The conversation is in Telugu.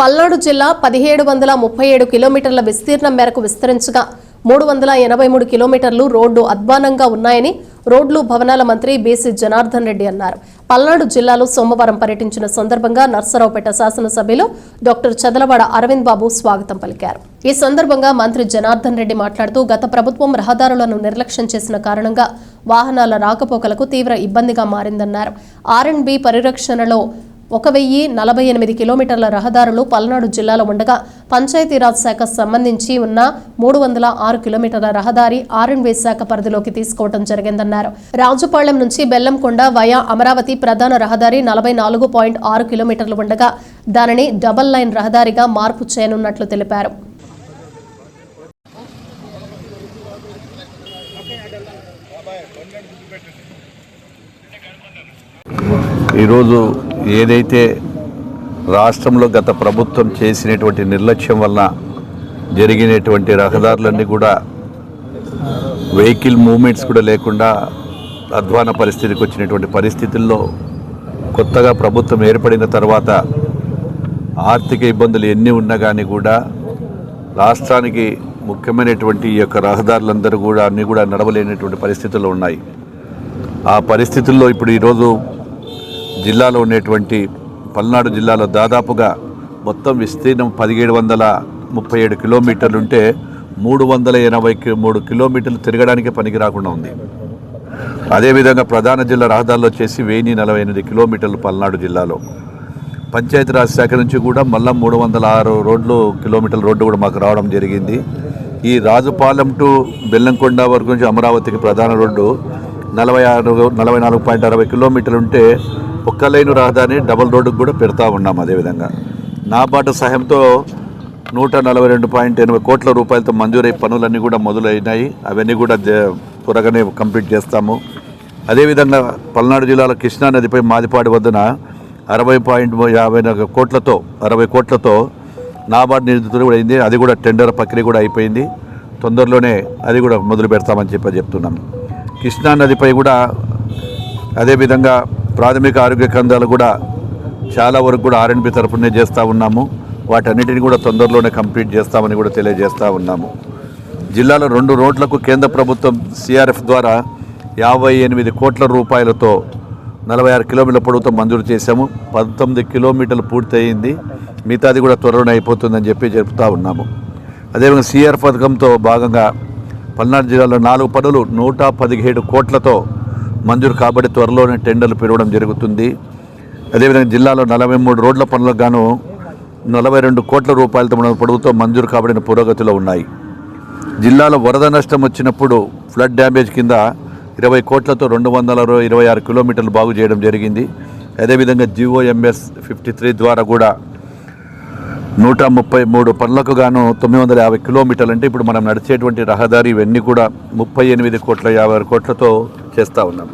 పల్నాడు జిల్లా పదిహేడు వందల ముప్పై ఏడు కిలోమీటర్ల విస్తీర్ణం మేరకు విస్తరించగా మూడు వందల ఎనభై మూడు కిలోమీటర్లు రోడ్డు అధ్వానంగా ఉన్నాయని రోడ్లు భవనాల మంత్రి బీసీ జనార్దన్ రెడ్డి అన్నారు. పల్నాడు జిల్లాలో సోమవారం పర్యటించిన సందర్భంగా నర్సరావుపేట శాసనసభ్యులు డాక్టర్ చదలవాడ అరవింద్ బాబు స్వాగతం పలికారు. ఈ సందర్భంగా మంత్రి జనార్దన్ రెడ్డి మాట్లాడుతూ గత ప్రభుత్వం రహదారులను నిర్లక్ష్యం చేసిన కారణంగా వాహనాల రాకపోకలకు తీవ్ర ఇబ్బందిగా మారిందన్నారు. ఆర్ అండ్ బి పరిరక్షణలో ఒక వెయ్యి నలభై ఎనిమిది కిలోమీటర్ల రహదారులు పల్నాడు జిల్లాలో ఉండగా పంచాయతీరాజ్ శాఖ సంబంధించి ఉన్న మూడు వందల ఆరు కిలోమీటర్ల రహదారి ఆర్ఎండ్బి శాఖ పరిధిలోకి తీసుకోవడం జరిగిందన్నారు. రాజుపాళ్యం నుంచి బెల్లంకొండ వయా అమరావతి ప్రధాన రహదారి నలభై నాలుగు పాయింట్ ఆరు కిలోమీటర్లు ఉండగా దానిని డబల్ లైన్ రహదారిగా మార్పు చేయనున్నట్లు తెలిపారు. ఈరోజు ఏదైతే రాష్ట్రంలో గత ప్రభుత్వం చేసినటువంటి నిర్లక్ష్యం వలన జరిగినటువంటి రహదారులన్నీ కూడా వెహికల్ మూమెంట్స్ కూడా లేకుండా అధ్వాన పరిస్థితికి వచ్చినటువంటి పరిస్థితుల్లో కొత్తగా ప్రభుత్వం ఏర్పడిన తర్వాత ఆర్థిక ఇబ్బందులు ఎన్ని ఉన్నా కానీ కూడా రాష్ట్రానికి ముఖ్యమైనటువంటి ఈ యొక్క రహదారులందరూ కూడా అన్నీ కూడా నడవలేనటువంటి పరిస్థితుల్లో ఉన్నాయి. ఆ పరిస్థితుల్లో ఇప్పుడు ఈరోజు జిల్లాలో ఉండేటువంటి పల్నాడు జిల్లాలో దాదాపుగా మొత్తం విస్తీర్ణం పదిహేడు వందల ముప్పై ఏడు కిలోమీటర్లు ఉంటే మూడు వందల ఎనభై మూడు కిలోమీటర్లు తిరగడానికే పనికి రాకుండా ఉంది. అదేవిధంగా ప్రధాన జిల్లా రహదారులు వచ్చేసి వెయ్యి నలభై ఎనిమిది కిలోమీటర్లు పల్నాడు జిల్లాలో. పంచాయతీరాజ్ శాఖ నుంచి కూడా మళ్ళా మూడు వందల ఆరు రోడ్లు కిలోమీటర్ల రోడ్డు కూడా మాకు రావడం జరిగింది. ఈ రాజుపాలెం టు బెల్లంకొండ వరకు నుంచి అమరావతికి ప్రధాన రోడ్డు నలభై ఆరు నలభై నాలుగు పాయింట్ అరవై కిలోమీటర్లు ఉంటే ఒక్క లైను రహదారిని డబల్ రోడ్డుకు కూడా పెడతా ఉన్నాం అదేవిధంగా నాబార్డు సహాయంతో నూట నలభై రెండు పాయింట్ ఎనభై కోట్ల రూపాయలతో మంజూరై పనులన్నీ కూడా మొదలైనాయి. అవన్నీ కూడా త్వరగానే కంప్లీట్ చేస్తాము. అదేవిధంగా పల్నాడు జిల్లాలో కృష్ణా నదిపై మాదిపాడు వద్దన అరవై పాయింట్ యాభై కోట్లతో అరవై కోట్లతో నాబార్డు నిధులు కూడా అయింది. అది కూడా టెండర్ ప్రక్రియ కూడా అయిపోయింది. తొందరలోనే అది కూడా మొదలు పెడతామని చెప్పి చెప్తున్నాం. కృష్ణా నదిపై కూడా అదేవిధంగా ప్రాథమిక ఆరోగ్య కేంద్రాలు కూడా చాలా వరకు కూడా ఆర్ఎన్బి తరఫునే చేస్తూ ఉన్నాము. వాటన్నిటిని కూడా తొందరలోనే కంప్లీట్ చేస్తామని కూడా తెలియజేస్తూ ఉన్నాము. జిల్లాలో రెండు రోడ్లకు కేంద్ర ప్రభుత్వం సిఆర్ఎఫ్ ద్వారా యాభై ఎనిమిది కోట్ల రూపాయలతో నలభై ఆరు కిలోమీటర్ల పొడవుతో మంజూరు చేశాము. పంతొమ్మిది కిలోమీటర్లు పూర్తయింది. మిగతాది కూడా త్వరలోనే అయిపోతుందని చెప్పి చెప్తా ఉన్నాము. అదేవిధంగా సిఆర్ పథకంతో భాగంగా పల్నాడు జిల్లాలో నాలుగు పనులు నూట పదిహేడు కోట్లతో మంజూరు కాబట్టి త్వరలోనే టెండర్లు పెరగడం జరుగుతుంది. అదేవిధంగా జిల్లాలో నలభై మూడు రోడ్ల పనులకు గాను నలభై రెండు కోట్ల రూపాయలతో మన పొడవుతో మంజూరు కాబడిన పురోగతిలో ఉన్నాయి. జిల్లాలో వరద నష్టం వచ్చినప్పుడు ఫ్లడ్ డ్యామేజ్ కింద ఇరవై కోట్లతో రెండు వందల అరవై- ఇరవై ఆరు కిలోమీటర్లు బాగు చేయడం జరిగింది. అదేవిధంగా జిఓఎంఎస్ ఫిఫ్టీ త్రీ ద్వారా కూడా నూట ముప్పై మూడు పనులకు గాను తొమ్మిది వందల యాభై కిలోమీటర్లు అంటే ఇప్పుడు మనం నడిచేటువంటి రహదారి ఇవన్నీ కూడా ముప్పై ఎనిమిది కోట్ల యాభై ఆరు కోట్లతో చేస్తూ ఉన్నాం.